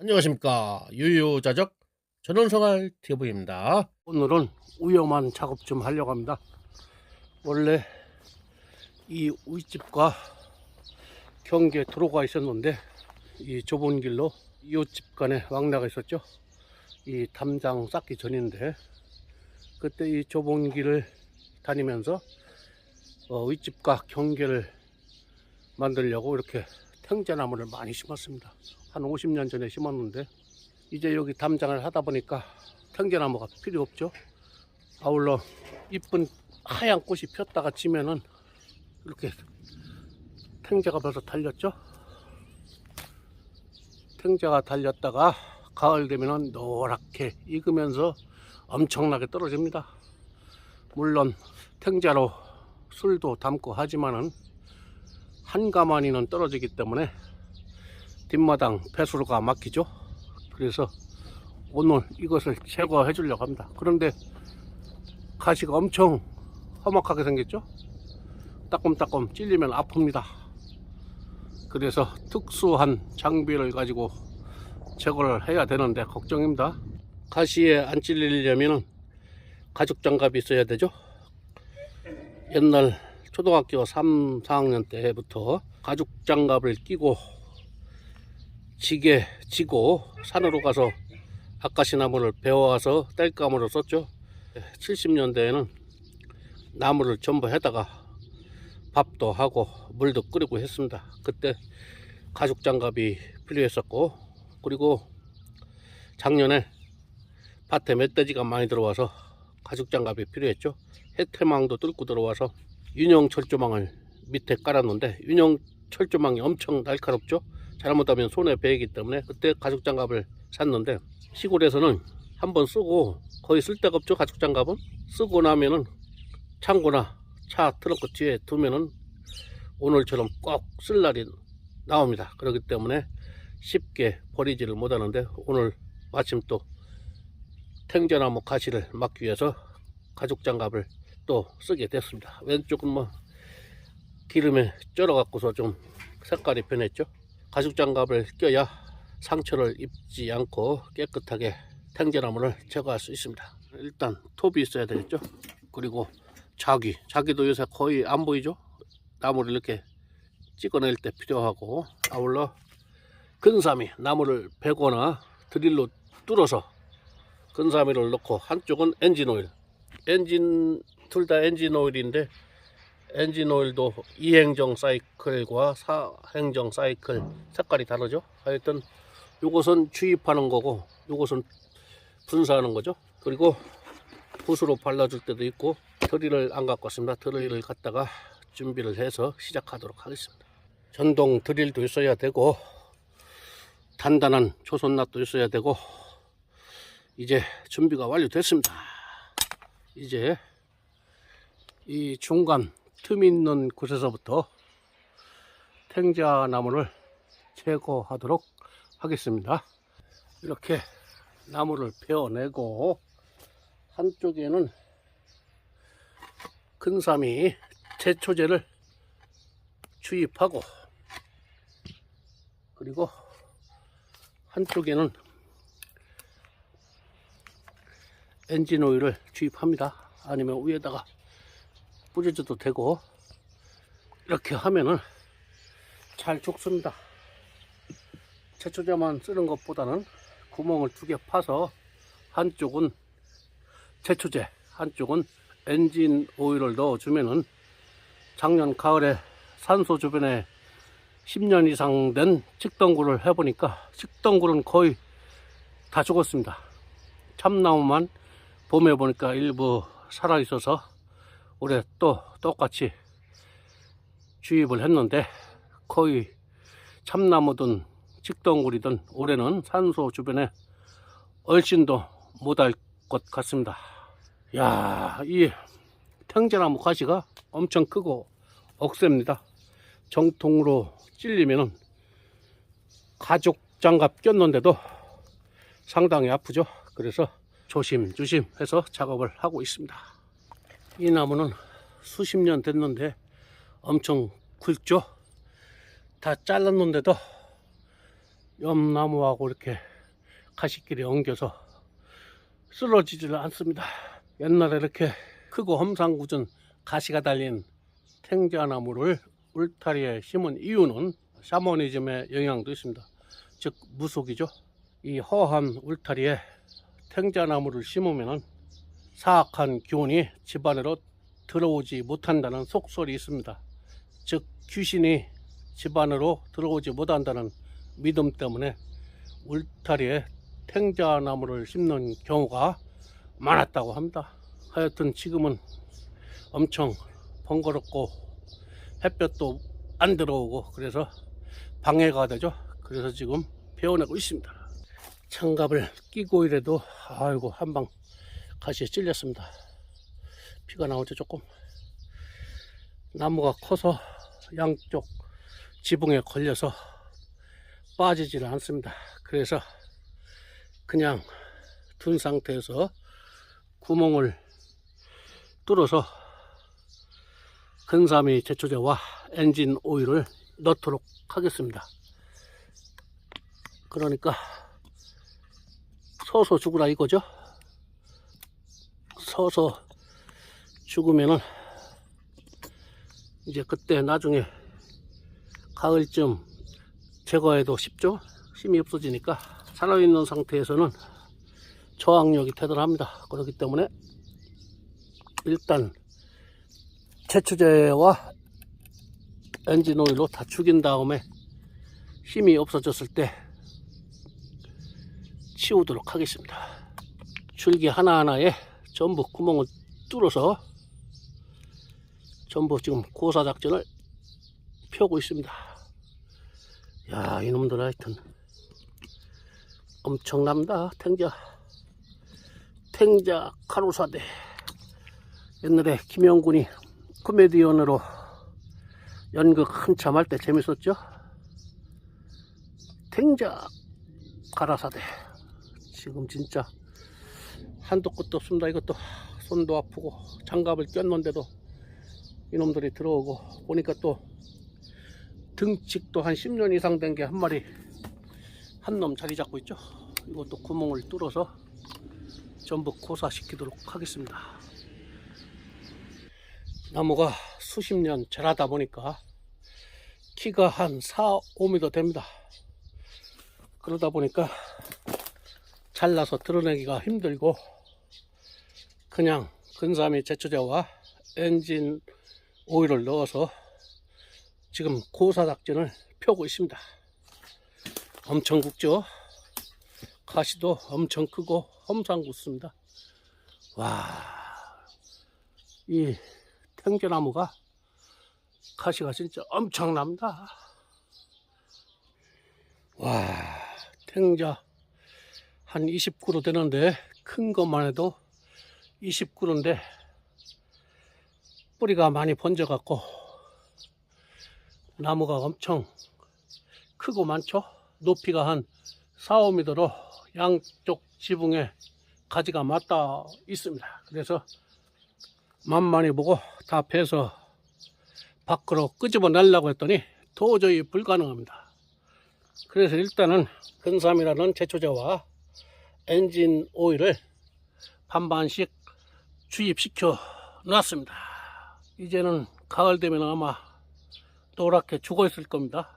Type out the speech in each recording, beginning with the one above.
안녕하십니까. 유유자적 전원생활 TV입니다. 오늘은 위험한 작업 좀 하려고 합니다. 원래 이 우이집과 경계 도로가 있었는데 이 좁은 길로 이웃집 간에 왕래가 있었죠. 이 담장 쌓기 전인데 그때 이 좁은 길을 다니면서 어, 윗집과 경계를 만들려고 이렇게 탱자나무를 많이 심었습니다. 한 50년 전에 심었는데 이제 여기 담장을 하다 보니까 탱자나무가 필요 없죠. 아울러 이쁜 하얀 꽃이 폈다가 지면은 이렇게 탱자가 벌써 달렸죠. 탱자가 달렸다가 가을 되면은 노랗게 익으면서 엄청나게 떨어집니다. 물론 탱자로 술도 담고 하지만은 한 가마니는 떨어지기 때문에 뒷마당 배수로가 막히죠. 그래서 오늘 이것을 제거해 주려고 합니다. 그런데 가시가 엄청 험악하게 생겼죠. 따끔따끔 찔리면 아픕니다. 그래서 특수한 장비를 가지고 제거를 해야 되는데 걱정입니다. 가시에 안 찔리려면 가죽 장갑이 있어야 되죠. 옛날 초등학교 3, 4학년 때부터 가죽 장갑을 끼고 지게 지고 산으로 가서 아까시나무를 베어와서 땔감으로 썼죠. 70년대에는 나무를 전부 해다가 밥도 하고 물도 끓이고 했습니다. 그때 가죽 장갑이 필요했었고 그리고 작년에 밭에 멧돼지가 많이 들어와서 가죽 장갑이 필요했죠. 해태망도 뚫고 들어와서 윤형 철조망을 밑에 깔았는데 윤형 철조망이 엄청 날카롭죠. 잘못하면 손에 베이기 때문에 그때 가죽 장갑을 샀는데 시골에서는 한번 쓰고 거의 쓸 데가 없죠. 가죽 장갑은 쓰고 나면은 창고나 차 트렁크 뒤에 두면은 오늘처럼 꼭 쓸 날이 나옵니다. 그렇기 때문에 쉽게 버리지를 못하는데 오늘 마침 또 탱자나무 가시를 막기 위해서 가죽 장갑을 또 쓰게 됐습니다. 왼쪽은 뭐 기름에 쩔어 갖고서 좀 색깔이 변했죠. 가죽 장갑을 껴야 상처를 입지 않고 깨끗하게 탱자나무를 제거할 수 있습니다. 일단 톱이 있어야 되겠죠. 그리고 자기, 자기도 요새 거의 안 보이죠. 나무를 이렇게 찍어낼 때 필요하고 아울러 근사미 나무를 베거나 드릴로 뚫어서 근사미를 넣고 한쪽은 엔진 오일 엔진 둘 다 엔진 오일인데 엔진 오일도 2행정 사이클과 4행정 사이클 색깔이 다르죠? 하여튼 요것은 주입하는 거고 요것은 분사하는 거죠. 그리고 붓으로 발라줄 때도 있고 드릴을 안 갖고 왔습니다. 드릴을 갖다가 준비를 해서 시작하도록 하겠습니다. 전동 드릴도 있어야 되고 단단한 조선낫도 있어야 되고 이제 준비가 완료됐습니다. 이제 이 중간 틈 있는 곳에서부터 탱자 나무를 제거하도록 하겠습니다. 이렇게 나무를 베어내고 한쪽에는 근삼이 제초제를 주입하고 그리고 한쪽에는 엔진 오일을 주입합니다. 아니면 위에다가 뿌려줘도 되고 이렇게 하면은 잘 죽습니다. 제초제만 쓰는 것보다는 구멍을 두 개 파서 한쪽은 제초제, 한쪽은 엔진 오일을 넣어주면은 작년 가을에 산소 주변에 10년 이상 된 측덩굴을 해보니까 측덩굴은 거의 다 죽었습니다. 참나무만 봄에 보니까 일부 살아있어서 올해 또 똑같이 주입을 했는데 거의 참나무든 측덩굴이든 올해는 산소 주변에 얼씬도 못할 것 같습니다. 야, 이 탱자나무 가시가 엄청 크고 억셉니다. 정통으로 찔리면은 가죽 장갑 꼈는데도 상당히 아프죠. 그래서 조심조심 해서 작업을 하고 있습니다. 이 나무는 수십 년 됐는데 엄청 굵죠. 다 잘랐는데도 염나무하고 이렇게 가시길에 엉겨서 쓰러지지를 않습니다. 옛날에 이렇게 크고 험상궂은 가시가 달린 탱자나무를 울타리에 심은 이유는 샤머니즘의 영향도 있습니다. 즉 무속이죠. 이 허한 울타리에 탱자나무를 심으면 사악한 기운이 집안으로 들어오지 못한다는 속설이 있습니다. 즉 귀신이 집안으로 들어오지 못한다는 믿음 때문에 울타리에 탱자나무를 심는 경우가 많았다고 합니다. 하여튼 지금은 엄청 번거롭고 햇볕도 안 들어오고 그래서 방해가 되죠. 그래서 지금 배워내고 있습니다. 장갑을 끼고 이래도 아이고 한방 가시에 찔렸습니다. 피가 나오죠 조금. 나무가 커서 양쪽 지붕에 걸려서 빠지지를 않습니다. 그래서 그냥 둔 상태에서 구멍을 뚫어서 근사미 제초제와 엔진 오일을 넣도록 하겠습니다. 그러니까 서서 죽으라 이거죠. 서서 죽으면은 이제 그때 나중에 가을쯤 제거해도 쉽죠. 힘이 없어지니까 살아있는 상태에서는 저항력이 대단합니다. 그렇기 때문에 일단 채추제와 엔진 오일로 다 죽인 다음에 힘이 없어졌을 때 치우도록 하겠습니다. 줄기 하나하나에 전부 구멍을 뚫어서 전부 지금 고사 작전을 펴고 있습니다. 야, 이놈들 하여튼 엄청납니다. 탱자. 탱자 카루사대. 옛날에 김영군이 코미디언으로 연극 한참 할 때 재밌었죠? 탱자 가라사대. 지금 진짜 한도 끝도 없습니다. 이것도 손도 아프고 장갑을 꼈는데도 이놈들이 들어오고 보니까 또 등직도 한 10년 이상 된 게 한 마리 한 놈 자리 잡고 있죠. 이것도 구멍을 뚫어서 전부 고사시키도록 하겠습니다. 나무가 수십 년 자라다 보니까 키가 한 4, 5m 됩니다. 그러다 보니까 잘라서 드러내기가 힘들고 그냥 근사미 제초제와 엔진 오일을 넣어서 지금 고사 작전을 펴고 있습니다. 엄청 굵죠? 가시도 엄청 크고 험상궂습니다. 와, 이 탱자나무가 가시가 진짜 엄청납니다. 와, 탱자 한 20그루 되는데 큰 것만 해도 20그루인데 뿌리가 많이 번져 갖고 나무가 엄청 크고 많죠. 높이가 한 4, 5m로 양쪽 지붕에 가지가 맞닿아 있습니다. 그래서 만만히 보고 다 패서 밖으로 끄집어 내려고 했더니 도저히 불가능합니다. 그래서 일단은 근삼이라는 제초제와 엔진 오일을 반반씩 주입시켜 놨습니다. 이제는 가을 되면 아마 노랗게 죽어 있을 겁니다.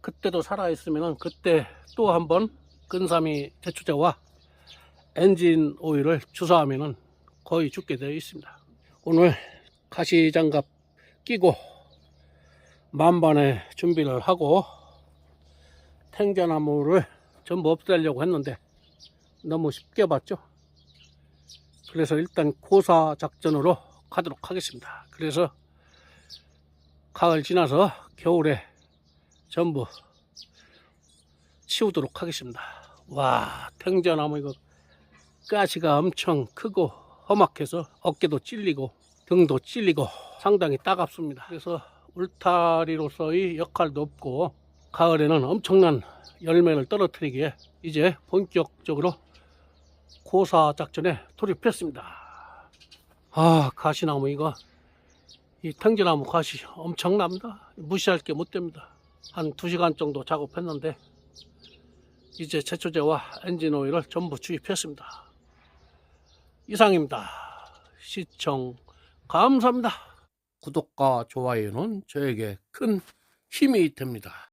그때도 살아 있으면 그때 또 한번 근삼이 제초제와 엔진 오일을 주사하면 거의 죽게 되어 있습니다. 오늘 가시장갑 끼고 만반의 준비를 하고 탱자나무를 전부 없애려고 했는데 너무 쉽게 봤죠. 그래서 일단 고사 작전으로 가도록 하겠습니다. 그래서 가을 지나서 겨울에 전부 치우도록 하겠습니다. 와, 탱자나무 이거 가시가 엄청 크고 험악해서 어깨도 찔리고 등도 찔리고 상당히 따갑습니다. 그래서 울타리로서의 역할도 없고 가을에는 엄청난 열매를 떨어뜨리기에 이제 본격적으로 고사 작전에 돌입했습니다. 아 가시나무 이거 이 탱지나무 가시 엄청납니다. 무시할 게 못 됩니다. 한 2시간 정도 작업했는데 이제 제초제와 엔진 오일을 전부 주입했습니다. 이상입니다. 시청 감사합니다. 구독과 좋아요는 저에게 큰 힘이 됩니다.